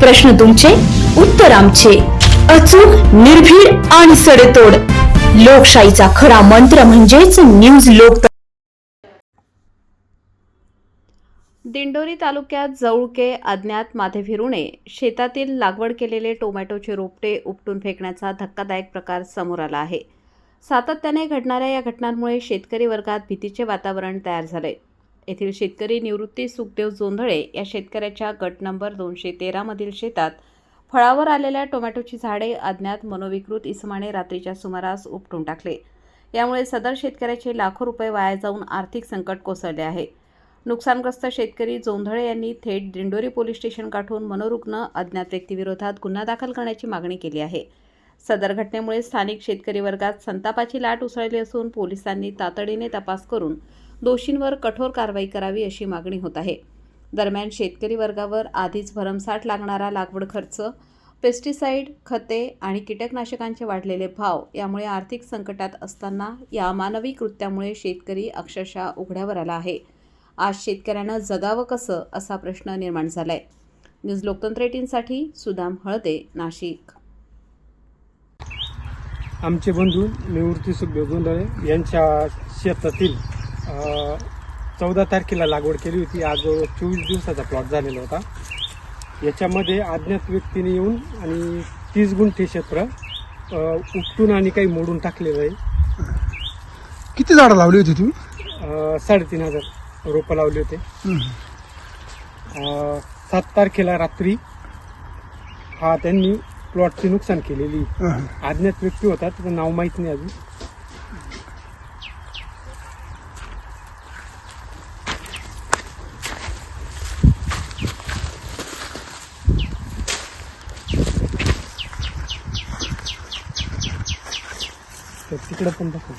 प्रश्न तुमचे उत्तर आमचे. अचूक निर्भीड आणि सडेतोड. लोकशाहीचा खरा मंत्र म्हणजेच न्यूज लोक दिंडोरी तालुक्यात जवळके अज्ञात माथे फिरुणे शेतातील लागवड केलेले टोमॅटोचे रोपटे उपटून फेकण्याचा धक्कादायक प्रकार समोर आला आहे. सातत्याने घडणाऱ्या या घटनांमुळे शेतकरी वर्गात भीतीचे वातावरण तयार झाले. येथील शेतकरी निवृत्ती सुखदेव जोंधळे या शेतकऱ्याच्या गट नंबर दोनशे तेरामधील शेतात फळावर आलेल्या टोमॅटोची झाडे अज्ञात मनोविकृत इसमाने रात्रीच्या सुमारास उपटून टाकले. यामुळे सदर शेतकऱ्याचे लाखो रुपये वाया जाऊन आर्थिक संकट कोसळले आहे. नुकसानग्रस्त शेतकरी जोंधळे यांनी थेट दिंडोरी पोलीस स्टेशन गाठून मनोरुग्ण अज्ञात व्यक्तीविरोधात गुन्हा दाखल करण्याची मागणी केली आहे. सदर घटनेमुळे स्थानिक शेतकरी वर्गात संतापाची लाट उसळली असून पोलिसांनी तातडीने तपास करून दोषींवर कठोर कारवाई करावी अशी मागणी होत आहे. दरम्यान शेतकरी वर्गावर आधीच भरमसाठ लागणारा लागवड खर्च पेस्टिसाईड खते आणि कीटकनाशकांचे वाढलेले भाव यामुळे आर्थिक संकटात असताना या मानवी कृत्यामुळे शेतकरी अक्षरशः उघड्यावर आला आहे. आज शेतकऱ्यांना जगावं कसं असा प्रश्न निर्माण झालाय. न्यूज लोकतंत्र एटीनसाठी सुदाम हळदे नाशिक. आमचे बंधू निवृत्ती सुखदेव गोंधळे यांच्या शेतातील चौदा तारखेला लागवड केली होती. आज चोवीस दिवसाचा प्लॉट झालेला होता. याच्यामध्ये अज्ञात व्यक्तीने येऊन आणि तीस गुंठे क्षेत्र उपटून आणि काही मोडून टाकलेलं आहे. किती झाडं लावली होती तुम्ही? साडेतीन हजार रोपं लावले होते. सात तारखेला रात्री हा त्यांनी प्लॉटचे नुकसान केलेली. अज्ञात व्यक्ती होता. त्याचं नाव माहीत नाही अजून. तर तिकडं पण दाखव